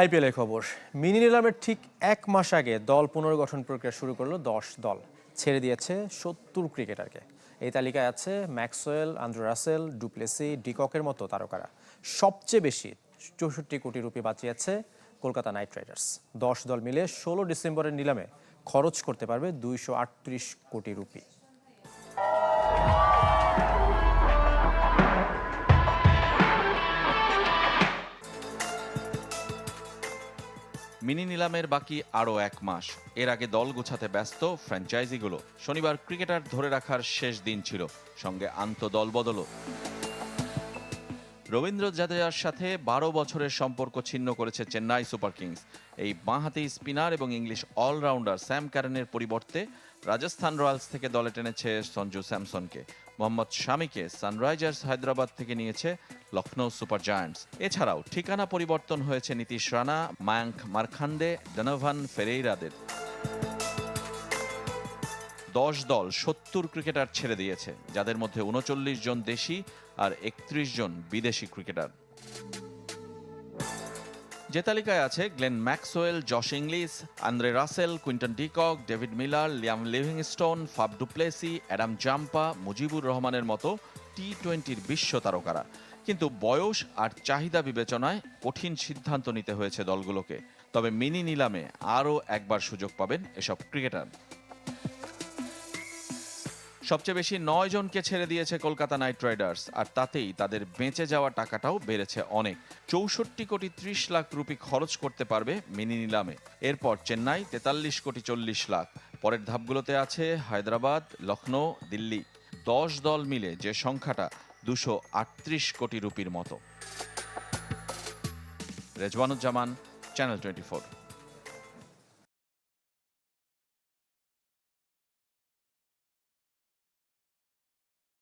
IPL খবর। Mini নিলামের ঠিক এক মাস আগে দল পুনর্গঠন প্রক্রিয়া শুরু করল দশ দল। ছেড়ে দিয়েছে সত্তর ক্রিকেটারকে। এই তালিকায় আছে Maxwell, Andre Russell, du Plessis ডিককের মতো তারকারা। সবচেয়ে বেশি চৌষট্টি কোটি রুপি বাঁচিয়েছে কলকাতা নাইট রাইডার্স। দশ দল মিলে ষোলো ডিসেম্বরের নিলামে খরচ করতে পারবে দুইশো আটত্রিশ কোটি রুপি। মিনি নিলামের বাকি আরও এক মাস। এর আগে দল গোছাতে ব্যস্ত ফ্র্যাঞ্চাইজিগুলো। শনিবার ক্রিকেটার ধরে রাখার শেষ দিন ছিল। সঙ্গে আন্ত দল বদলও। রবীন্দ্র জাদেজার সাথে বারো বছরের সম্পর্ক ছিন্ন করেছে চেন্নাই সুপার কিংস। এই বাঁহাতি স্পিনার এবং ইংলিশ অলরাউন্ডার স্যাম ক্যারেনের পরিবর্তে রাজস্থান রয়্যালস থেকে দলে টেনেছে সঞ্জু স্যামসনকে। মোহাম্মদ শামিকে সানরাইজার্স হায়দ্রাবাদ থেকে নিয়েছে লখনৌ সুপার জায়ান্টস। এছাড়াও ঠিকানা পরিবর্তন হয়েছে নীতিশ রানা, মায়াঙ্ক মারখান্ডে, ডনোভান ফেরেইরাদের। দশ দল সত্তর ক্রিকেটার ছেড়ে দিয়েছে, যাদের মধ্যে উনচল্লিশ জন দেশি আর একত্রিশ জন বিদেশি ক্রিকেটার। যে তালিকায় আছে Glenn Maxwell, Josh Inglis Andre Russell, Quinton de Kock, David Miller, Liam Livingstone, Faf du Plessis, Adam Zampa, Mujibur রহমানের মতো টি টোয়েন্টির বিশ্ব তারকারা। কিন্তু বয়স আর চাহিদা বিবেচনায় কঠিন সিদ্ধান্ত নিতে হয়েছে দলগুলোকে। তবে মিনি নিলামে আরও একবার সুযোগ পাবেন এসব ক্রিকেটার। সবচেয়ে বেশি নয় জনকে ছেড়ে দিয়েছে কলকাতা নাইট রাইডার্স, আর তাতেই তাদের বেঁচে যাওয়া টাকাটাও বেড়েছে অনেক। চৌষট্টি কোটি ত্রিশ লাখ রুপি খরচ করতে পারবে মিনি নিলামে। এরপর চেন্নাই তেতাল্লিশ কোটি চল্লিশ লাখ। পরের ধাপগুলোতে আছে হায়দ্রাবাদ লখনৌ দিল্লি। দশ দল মিলে যে সংখ্যাটা দুশো আটত্রিশ কোটি রুপির মতো। Rezwanuzzaman, channel twenty